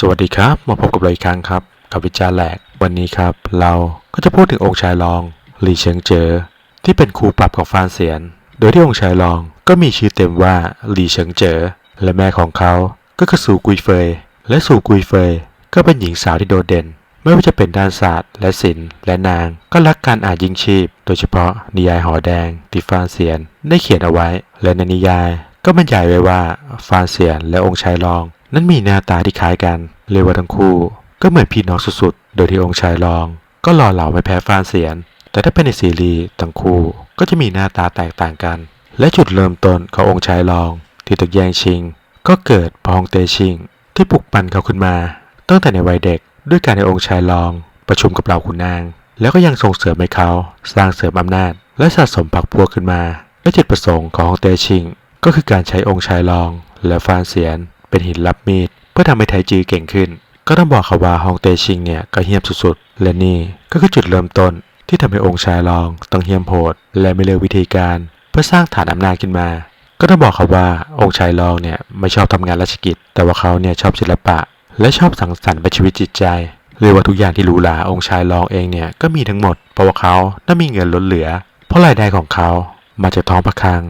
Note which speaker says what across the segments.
Speaker 1: สวัสดีครับ มาพบกับเราอีกครั้งครับ กับวิจารแหลก วันนี้ครับ เราก็จะพูดถึงองค์ชายรองหลีเฉิงเจอที่เป็นครูปรับของฟานเสียน โดยที่องค์ชายรองก็มีชื่อเต็มว่าหลีเฉิงเจอและแม่ของเขาก็คือสู่กุยเฟย และสู่กุยเฟย ก็เป็นหญิงสาวที่โดดเด่น ไม่ว่าจะเป็นด้านศาสตร์ และศิลป์และนาง ก็รักการอ่านยิ่งชีพ โดยเฉพาะนิยายหอแดงที่ฟานเสียนได้เขียนเอาไว้ และในนิยายก็บรรยายไว้ว่าฟานเสียนและองค์ชายรอง นั้นมีหน้าตาที่คล้ายกันเรียว่าทั้งคู่ ก็เหมือนพี่น้องสุดๆ โดยที่องค์ชายรอง ก็หล่อเหลาไม่แพ้ฟานเสียน แต่ถ้าเป็นในซีรีส์ทั้งคู่ก็จะมีหน้าตาแตกต่างกัน และจุดเริ่มต้นขององค์ชายรอง ที่ถูกแย่งชิง ก็เกิดพองเตชิง ที่ปลุกปั่นเขาขึ้นมา ตั้งแต่ในวัยเด็กด้วยการในองค์ชายรอง ประชุมกับเหล่าขุนนาง แล้วก็ยังส่งเสริมให้เขา สร้างเสริมอำนาจ และสะสมพรรคพวกขึ้นมาและจุดประสงค์ของฮองเตชิง ก็คือการใช้องค์ชายรอง และฟานเสียน เป็นหินรับมีดเพื่อทำให้ไทจีเก่งขึ้น ก็ต้องบอกเขาว่าฮองเตชิงเนี่ยก็เฮี้ยมสุดๆ และนี่ก็คือจุดเริ่มต้นที่ทำให้องค์ชายรองต้องเฮี้ยมโหด และไม่เลือกวิธีการ เพื่อสร้างฐานอำนาจขึ้นมา ก็ต้องบอกเขาว่าองค์ชายรองเนี่ยไม่ชอบทำงานราชกิจ แต่ว่าเขาเนี่ยชอบศิลปะ และชอบสังสรรค์เป็นชีวิตจิตใจเรียกว่าทุกอย่างที่หรูหราองค์ชายรองเองเนี่ยก็มีทั้งหมดเพราะว่าเขาน่ามีเงินล้นเหลือ เพราะรายได้ของเขามาจากท้องพระคลัง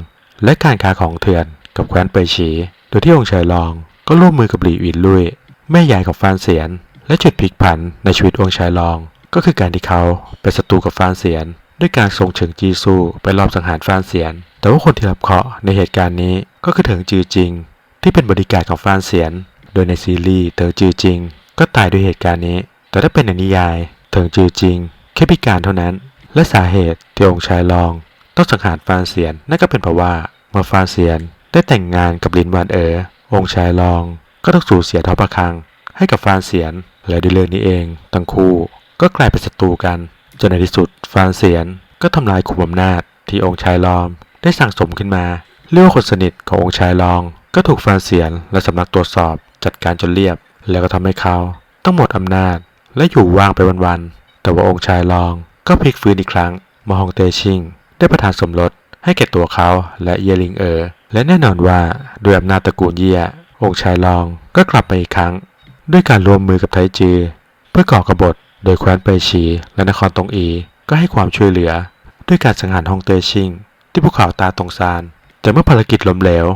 Speaker 1: และการค้าของเถื่อนกับแคว้นเปยฉี โดยที่องค์ชายรอง ก็ร่วมมือกับหลี่อินลุยแม่ยายของฟานเสียน และจุดพลิกผันในชีวิตองค์ชายรอง ก็คือการที่เขาเป็นศัตรูกับฟานเสียน ด้วยการส่งเฉิงจีซูไปรอบสังหารฟานเสียน แต่ว่าคนที่รับเคราะห์ในเหตุการณ์นี้ก็คือเถิงจือจริง ที่เป็นบริการของฟานเสียน โดยในซีรีส์เถิงจือจริง ก็ตายด้วยเหตุการณ์นี้ แต่ถ้าเป็นในนิยายเถิงจือจริงแค่พิการเท่านั้น และสาเหตุที่องค์ชายรองต้องสังหารฟานเสียนนั่นก็เป็นเพราะว่าเมื่อฟานเสียนได้แต่งงานกับลินวานเอ๋อ องค์ชายรองก็ต้องสูญเสียท้องพระคัง ให้กับฟานเสียน และด้วยเรื่องนี้เอง ทั้งคู่ก็กลายเป็นศัตรูกันจนในที่สุดฟานเสียนก็ทำลายขุมอำนาจที่องค์ชายรองได้สั่งสมขึ้นมา เรียกว่าคนสนิทขององค์ชายรอง ก็ถูกฟานเสียนและสำนักตรวจสอบจัดการจนเรียบ แล้วก็ทำให้เขาต้องหมดอำนาจและอยู่ว่างไปวันๆแต่ว่าองค์ชายรองก็พลิกฟื้นอีกครั้งมาฮองเตชิงได้ประทานสมรส ให้แก่ตัวเขาและเยลิงเอ๋อและแน่นอนว่าด้วยอำนาจตระกูลเยี่ยองค์ชายรองก็กลับมาอีกครั้ง ด้วยการรวมมือกับไทจือ เพื่อก่อกบฏโดยแคว้นเปฉีและนครตงอีก็ให้ความช่วยเหลือ ด้วยการสังหารฮองเตชิง ที่ภูเขาตาตงซาน แต่เมื่อภารกิจล้มเหลว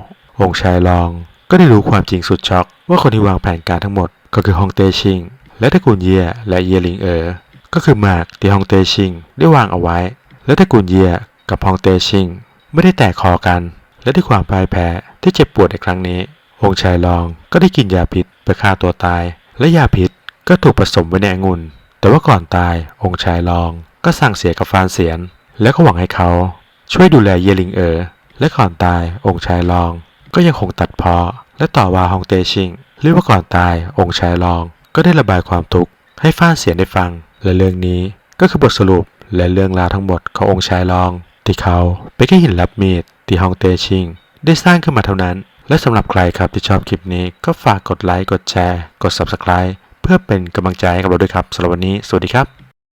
Speaker 1: องค์ชายรองก็ได้รู้ความจริงสุดช็อก ว่าคนที่วางแผนการทั้งหมดก็คือฮองเตชิง และตระกูลเย่และเยลิงเอ๋อก็คือหมากที่ฮองเตชิงได้วางเอาไว้ และตระกูลเย่ กับฮองเตชิง ไม่ได้แตกคอกัน และด้วยความพ่ายแพ้ที่เจ็บปวดในครั้งนี้ องค์ชายรองก็ได้กินยาพิษไปฆ่าตัวตาย และยาพิษก็ถูกผสมไว้ในองุ่น แต่ว่าก่อนตายองค์ชายรองก็สั่งเสียกับฟานเสียน แล้วก็หวังให้เขาช่วยดูแลเยลิงเอ๋อและก่อนตายองค์ชายรอง ก็ยังคงตัดเพ้อและต่อว่าฮองเตชิงเรียกว่าก่อนตายองค์ชายรอง ก็ได้ระบายความทุกข์ให้ฟ้านเสียนได้ฟัง และเรื่องนี้ก็คือบทสรุปและเรื่องราวทั้งหมดขององค์ชายรอง ที่เขาไปแค่หินรับมีดที่ฮองเตชิง ได้สร้างขึ้นมาเท่านั้น และสำหรับใครครับที่ชอบคลิปนี้ก็ฝากกดไลค์กดแชร์ กด Subscribe เพื่อเป็นกำลังใจให้กับเราด้วยครับสำหรับวันนี้ สวัสดีครับ